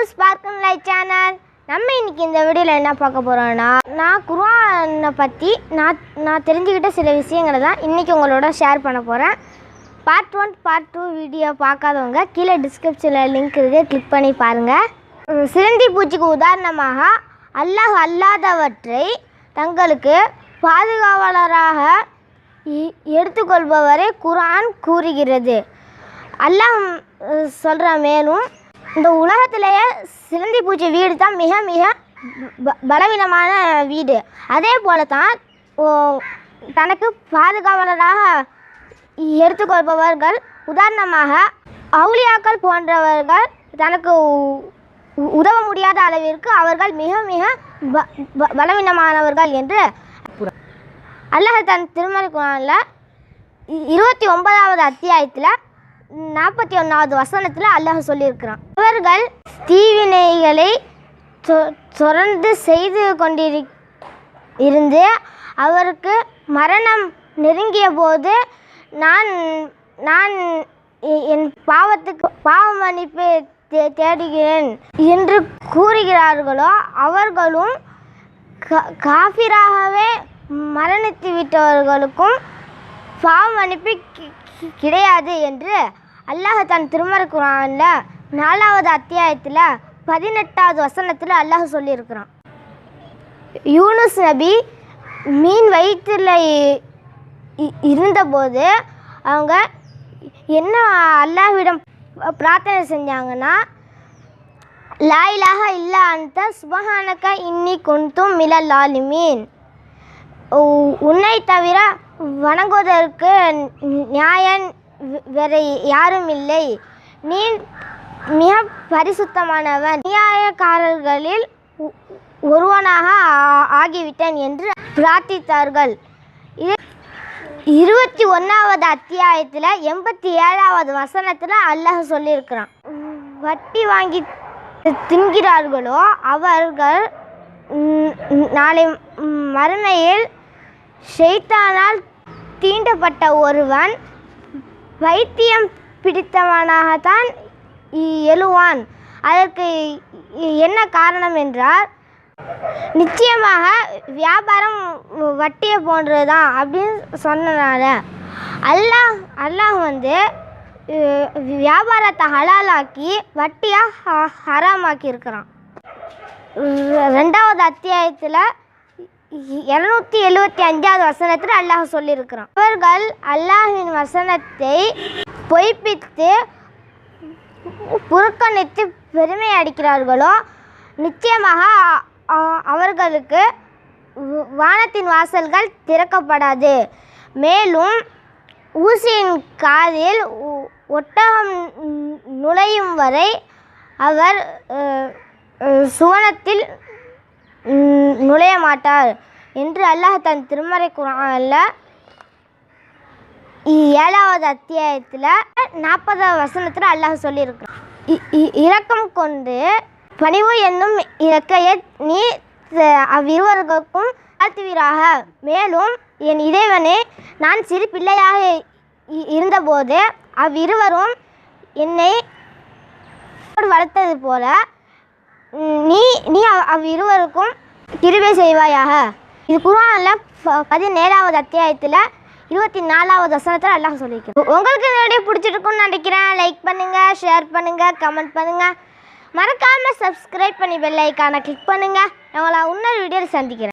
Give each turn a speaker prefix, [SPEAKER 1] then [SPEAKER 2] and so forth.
[SPEAKER 1] To ஸ்பார்க்கன் light channel நம்ம இன்னைக்கு இந்த வீடியோவில் என்ன பார்க்க போகிறோம்னா நான் குர்ஆனை பற்றி நான் நான் தெரிஞ்சுக்கிட்ட சில விஷயங்களை தான் இன்றைக்கி உங்களோட ஷேர் பண்ண போகிறேன் part one part two video பார்க்காதவங்க கீழே டிஸ்கிரிப்ஷனில் லிங்க் இருக்குது கிளிக் பண்ணி பாருங்கள் சிலந்தி பூச்சிக்கு உதாரணமாக அல்லாஹ் அல்லாதவற்றை தங்களுக்கு பாதுகாவலராக எடுத்துக்கொள்பவரை குர்ஆன் கூறுகிறது. அல்லாஹ் சொல்கிற மேலும் இந்த உலகத்திலேயே சிலந்தி பூச்சி வீடு தான் மிக மிக ப- பலவீனமான வீடு. அதே போல தான் தனக்கு பாதுகாவலராக எடுத்துக்கொள்பவர்கள் உதாரணமாக அவுளியாக்கள் போன்றவர்கள் தனக்கு உதவ முடியாத அளவிற்கு அவர்கள் மிக மிக ப- ப- பலவீனமானவர்கள் என்று அல்லாஹ் தன் திருமலை குரானில் இ- இருபத்தி ஒன்பதாவது அத்தியாயத்தில் நாற்பத்தி ஒன்றாவது வசனத்தில் அல்லாஹ் சொல்லியிருக்கிறான். அவர்கள் தீவினைகளை தொ- தொடர்ந்து செய்து கொண்டிரு இருந்து அவருக்கு மரணம் நெருங்கிய போது நான் நான் என் பாவத்துக்கு பாவ மன்னிப்பு தே தேடுகிறேன் என்று கூறுகிறார்களோ அவர்களும் காஃபிராகவே மரணித்து விட்டவர்களுக்கும் பாவ மன்னிப்பு கி- கிடையாது என்று அல்லாஹ் தன் திருமறை குரானில் நாலாவது அத்தியாயத்தில் பதினெட்டாவது வசனத்தில் அல்லாஹ் சொல்லியிருக்கிறான். யூனுஸ் நபி மீன் வயிற்றில் இ- இருந்தபோது அவங்க என்ன அல்லாஹ்விடம் பிரார்த்தனை செஞ்சாங்கன்னா லா இலாஹ இல்லா அந்த சுபஹானக இன்னி கொண்டும் மில ஆலிமீன் உன்னை தவிர வணங்குவதற்கு நியாயன் வேறு யாரும் இல்லை. நீ மிக பரிசுத்தமானவன். நியாயக்காரர்களில் ஒருவனாக ஆகிவிட்டேன் என்று பிரார்த்தித்தார்கள். இது இருபத்தி ஒன்றாவது அத்தியாயத்தில் எண்பத்தி ஏழாவது வசனத்தில் அல்லாஹ் சொல்லியிருக்கிறான். வட்டி வாங்கி தின்கிறார்களோ அவர்கள் நாளை மறுமையில் ஷெய்தானால் தீண்டப்பட்ட ஒருவன் வைத்தியம் பிடித்தவனாகத்தான் எழுவான். அதற்கு என்ன காரணம் என்றால் நிச்சயமாக வியாபாரம் வட்டியை போன்றது தான் அப்படின்னு சொன்னனால அல்லாஹ் அல்லாஹ் வந்து வியாபாரத்தை ஹலாலாக்கி வட்டியாக ஹ- ஹராமாக்கி இருக்கிறான் ரெண்டாவது அத்தியாயத்தில் இரநூத்தி எழுவத்தி அஞ்சாவது வசனத்தில் அல்லாஹ் சொல்லியிருக்கிறான். அவர்கள் அல்லாஹின் வசனத்தை பொய்ப்பித்து புறக்கணித்து பெருமை அடிக்கிறார்களோ நிச்சயமாக அவர்களுக்கு வ- வானத்தின் வாசல்கள் திறக்கப்படாது. மேலும் ஊசியின் காதில் ஒ- ஒட்டகம் நுழையும் வரை அவர் சுவனத்தில் நுழைய மாட்டார் என்று அல்லாஹ் தன் திருமறை குரானில் ஏழாவது அத்தியாயத்தில் நாற்பதாவது வசனத்தில் அல்லாஹ் சொல்லியிருக்கிறான். இ- இ- இரக்கம் கொண்டு பணிவு என்னும் இறக்கையை நீ அவ்விருவர்களுக்கும் ஆழ்த்துவீராக. மேலும் என் இறைவனே நான் சிறு பிள்ளையாக இ- இருந்தபோது அவ்விருவரும் என்னை வளர்த்தது போல நீ நீ அவ்- அவ்விருவருக்கும் கிருபை செய்வாயாக. இது குரானில் பதினேழாவது அத்தியாயத்தில் இருபத்தி நாலாவது வசனத்தில் எல்லாம் சொல்லியிருக்கேன் உங்களுக்கு இந்த வீடியோ பிடிச்சிருக்குன்னு நினைக்கிறேன். லைக் பண்ணுங்கள் ஷேர் பண்ணுங்கள் கமெண்ட் பண்ணுங்கள் மறக்காமல் சப்ஸ்கிரைப் பண்ணி பெல்லைக்கான கிளிக் பண்ணுங்கள் நான் உங்களை இன்னொரு வீடியோவில் சந்திக்கிறேன்.